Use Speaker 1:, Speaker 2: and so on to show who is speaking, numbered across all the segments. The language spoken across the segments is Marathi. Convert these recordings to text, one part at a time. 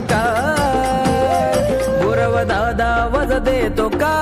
Speaker 1: देतो का गुरव दादा वज देतो का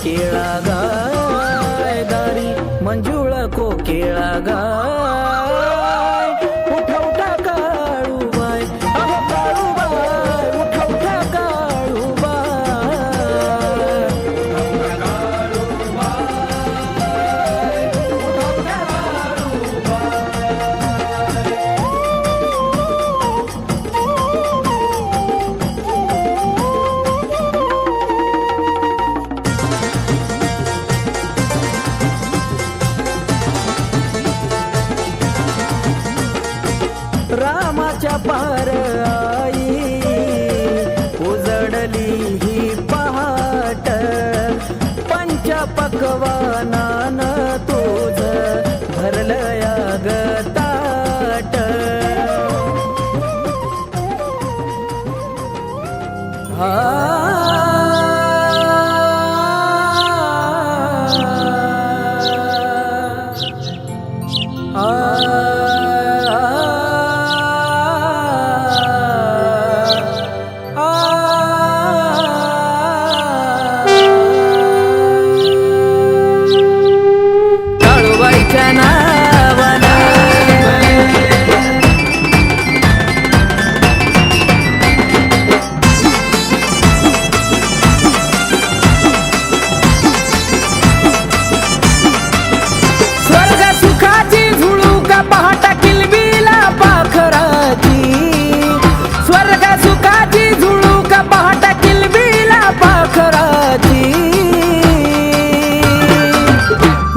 Speaker 1: कोकिळा गाय दारी मंजुळा कोकिळा गाय. पार आई उजडली ही पहाट. पंच पकवानान तुझ भरलया गताट हा. Ah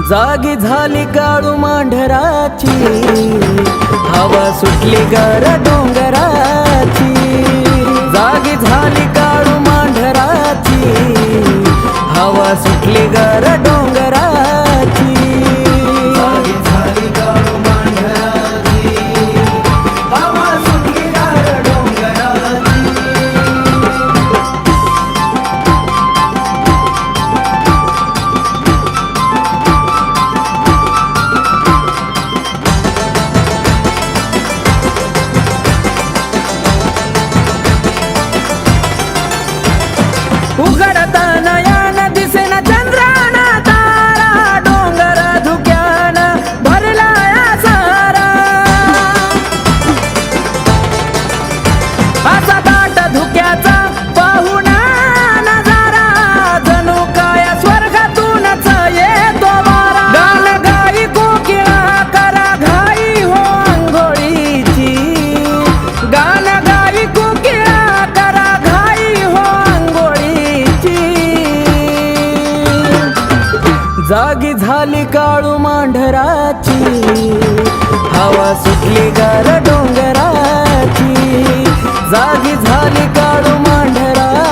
Speaker 1: जागी झाली काळू मांढराची. हवा सुटली गर डोंगराची. जागी झाली जागी झाली काळू मांढराची. हवा सुटली गार डोंगराची. जागी झाली काळू मांढरा